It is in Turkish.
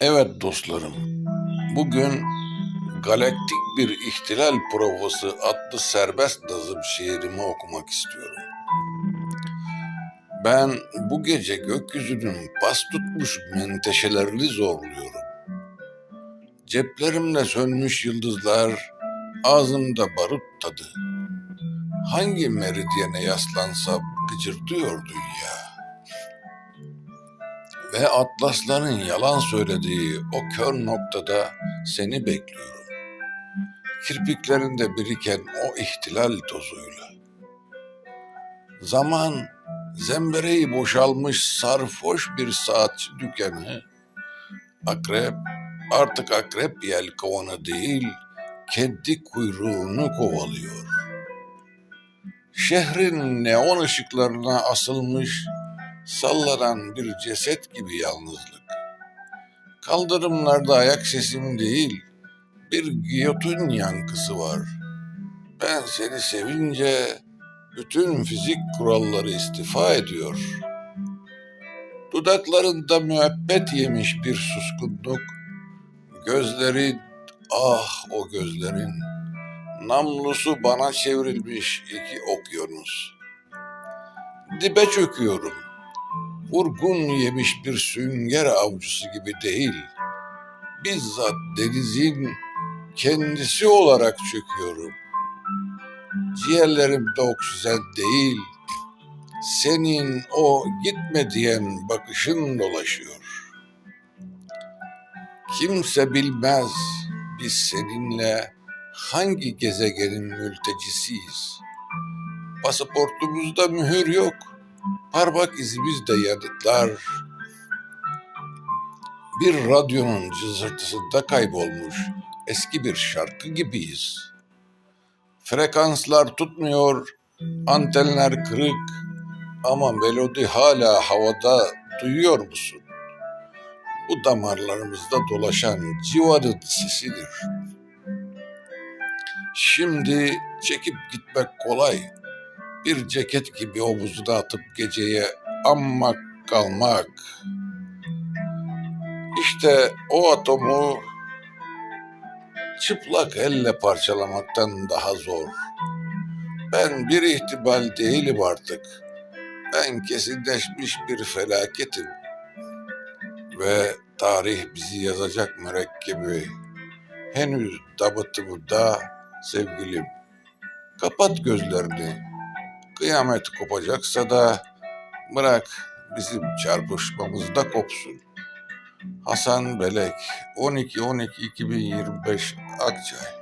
Evet dostlarım, bugün Galaktik Bir İhtilal Provası adlı serbest nazım şiirimi okumak istiyorum. Ben bu gece gökyüzünün pas tutmuş menteşelerini zorluyorum. Ceplerimde sönmüş yıldızlar, ağzımda barut tadı. Hangi meridyene yaslansam gıcırdıyor dünya. Ve atlasların yalan söylediği o kör noktada seni bekliyorum. Kirpiklerinde biriken o ihtilal tozuyla. Zaman zembereği boşalmış sarhoş bir saatçi dükkanı. Akrep artık akrep yelkovanı değil, kedi kuyruğunu kovalıyor. Şehrin neon ışıklarına asılmış sallanan bir ceset gibi yalnızlık. Kaldırımlarda ayak sesim değil, bir giyotin yankısı var. Ben seni sevince bütün fizik kuralları istifa ediyor. Dudaklarında müebbet yemiş bir suskunluk, gözlerin, ah o gözlerin, namlusu bana çevrilmiş iki okyanus. Dibe çöküyorum vurgun yemiş bir sünger avcısı gibi değil, bizzat denizin kendisi olarak çöküyorum. Ciğerlerimde oksijen değil, senin o gitme diyen bakışın dolaşıyor. Kimse bilmez biz seninle hangi gezegenin mültecisiyiz. Pasaportumuzda mühür yok parmak izimiz de yanıtlar. Bir radyonun cızırtısında kaybolmuş eski bir şarkı gibiyiz. Frekanslar tutmuyor, antenler kırık ama melodi hala havada duyuyor musun? Bu damarlarımızda dolaşan civarın sesidir. Şimdi çekip gitmek kolay bir ceket gibi omuzuna atıp geceye ammak kalmak. İşte o atomu çıplak elle parçalamaktan daha zor. Ben bir ihtimal değilim artık. Ben kesinleşmiş bir felaketim. Ve tarih bizi yazacak mürekkebi. Henüz damıtımında sevgilim. Kapat gözlerini. Kıyamet kopacaksa da bırak bizim çarpışmamızda kopsun. Hasan Belek 12-12-2025 Akçay